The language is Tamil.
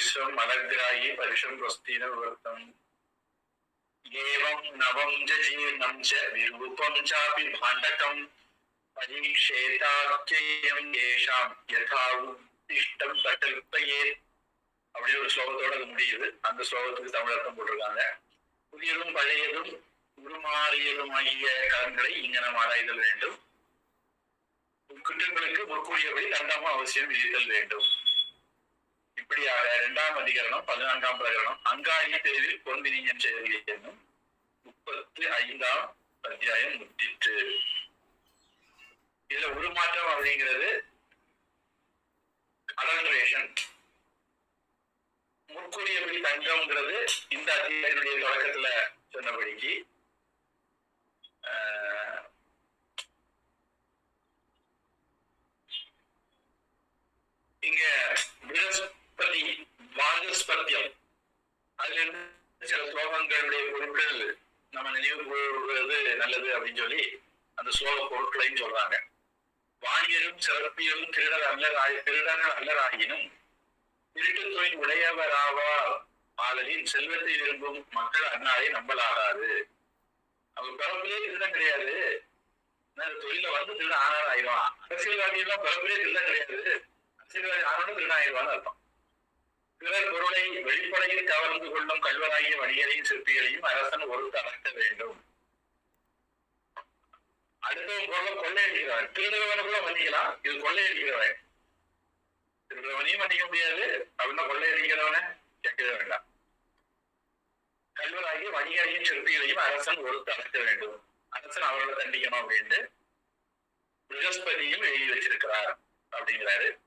விஸ்வம் அலகிராயி பரிஷம் பிரஸ்தீன விவர்த்தம் ஏவம் நவம் ஜ ஜீர்ணம் ச விரூபம் சாபி பாண்டகம் பரீட்சேதாச்சேயம் ஏஷாம் யதா உத்திஷ்டம் சகல்பயே அப்படி ஒரு ஸ்லோகத்தோட அது முடியுது. அந்த ஸ்லோகத்துக்கு தமிழர்த்தம் போட்டிருக்காங்க. புதியதும் பழையதும் உருமாறியதும் ஆகிய கலன்களை இங்கனம் ஆராய்தல் வேண்டும். குற்றங்களுக்கு முற்கூறியபடி தண்டமும் அவசியம் விதித்தல் வேண்டும். இரண்டாம் அதிகரணம் பதினான்காம் பிரகரணம். அங்காடி தேர்வில் பொன்வினியன் செயல் என்னும் முப்பத்து ஐந்தாம் அத்தியாயம் முற்றிற்று இதுல உருமாற்றம் அப்படிங்கிறது அடல்ட்ரேஷன் முற்கூறியபடி தங்கம்ங்கிறது இந்த அத்தியாயத்தினுடைய தொடக்கத்துல சொன்னபடிக்கு இருந்து சில ஸ்லோகங்களுடைய பொருட்கள் நம்ம நினைவு கூறுவது நல்லது அப்படின்னு சொல்லி அந்த ஸ்லோக பொருட்களையும் சொல்றாங்க. வாணியரும் சிறப்பியரும் திருடர் அல்லராய் திருடர்கள் அல்லராயினும் திருட்டு தொழில் உடையவராவா ஆதலின் செல்வத்தை விரும்பும் மக்கள் அன்னாரை நம்பலாகாது. அவங்க பிறப்பிலே திருடம் கிடையாது. தொழில வந்து திருட ஆனார் ஆயிடுவான் அரசியல்வாதி எல்லாம் பிறப்பிலே திருடம் கிடையாது. அரசியல்வாதி ஆனோட திருடம் ஆயிடுவான்னு அர்த்தம். பிறர் பொருளை வெளிப்படையில் கவர்ந்து கொள்ளும் கல்வராகிய வணிகரையும் சிற்பிகளையும் அரசன் ஒருத்து அடக்க வேண்டும். அடுத்தவன் பொருளை கொள்ளையடிக்கிறவன் திருடுறவனுக்குள்ள மன்னிக்கலாம் இது கொள்ளையடிக்கிறவன். திருடுறவனையும் மன்னிக்க முடியாது. அப்படின்னா கொள்ளையடிக்கிறவனை கேட்கவே வேண்டாம். கல்வராகிய வணிகரையும் சிற்பிகளையும் அரசன் ஒருத்து அடக்க வேண்டும். அரசன் அவர்களை தண்டிக்கணும் அப்படின்ட்டு பிரகஸ்பதியும் எழுதி வச்சிருக்கிறார் அப்படிங்கிறாரு.